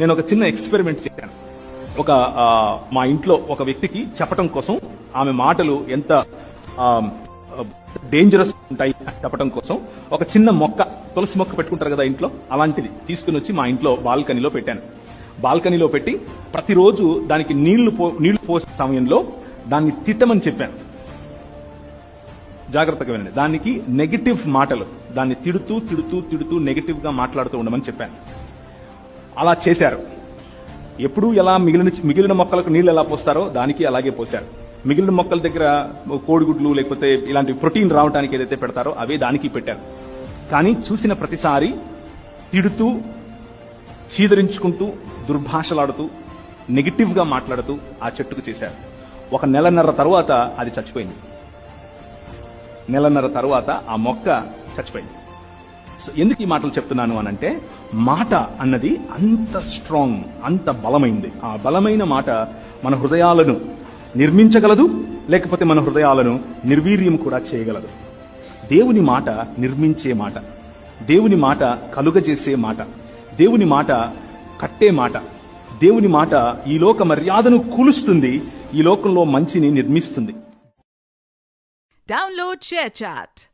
నేను ఒక చిన్న ఎక్స్పెరిమెంట్ చేశాను. ఒక మా ఇంట్లో ఒక వ్యక్తికి చెప్పటం కోసం ఆమె మాటలు ఎంత డేంజరస్ ఉంటాయి చెప్పటం కోసం ఒక చిన్న మొక్క తులసి మొక్క పెట్టుకుంటారు కదా ఇంట్లో అలాంటిది తీసుకుని వచ్చి మా ఇంట్లో బాల్కనీలో పెట్టాను. బాల్కనీలో పెట్టి ప్రతిరోజు దానికి నీళ్ళు పో నీళ్ళు పోసే సమయంలో దాన్ని తిట్టమని చెప్పాను. జాగ్రత్తగా వినండి. దానికి నెగటివ్ మాటలు దాన్ని తిడుతూ తిడుతూ తిడుతూ నెగిటివ్గా మాట్లాడుతూ ఉండమని చెప్పాను. అలా చేశారు. ఎప్పుడు ఎలా మిగిలిన మిగిలిన మొక్కలకు నీళ్ళు ఎలా పోస్తారో దానికి అలాగే పోశారు. మిగిలిన మొక్కల దగ్గర కోడిగుడ్లు లేకపోతే ఇలాంటి ప్రోటీన్ రావడానికి ఏదైతే పెడతారో అవే దానికి పెట్టారు. కానీ చూసిన ప్రతిసారి తిడుతూ చీదరించుకుంటూ దుర్భాషలాడుతూ నెగిటివ్గా మాట్లాడుతూ ఆ చెట్టుకు చేశారు. ఒక నెలన్నర తరువాత అది చచ్చిపోయింది. నెలన్నర తరువాత ఆ మొక్క చచ్చిపోయింది. సో ఎందుకు ఈ మాటలు చెప్తున్నాను అనంటే మాట అన్నది అంత స్ట్రాంగ్ అంత బలమైంది. ఆ బలమైన మాట మన హృదయాలను నిర్మించగలదు లేకపోతే మన హృదయాలను నిర్వీర్యం కూడా చేయగలదు. దేవుని మాట నిర్మించే మాట. దేవుని మాట కలుగజేసే మాట. దేవుని మాట కట్టే మాట. దేవుని మాట ఈ లోక మర్యాదను కూలుస్తుంది ఈ లోకంలో మంచిని నిర్మిస్తుంది. Download chat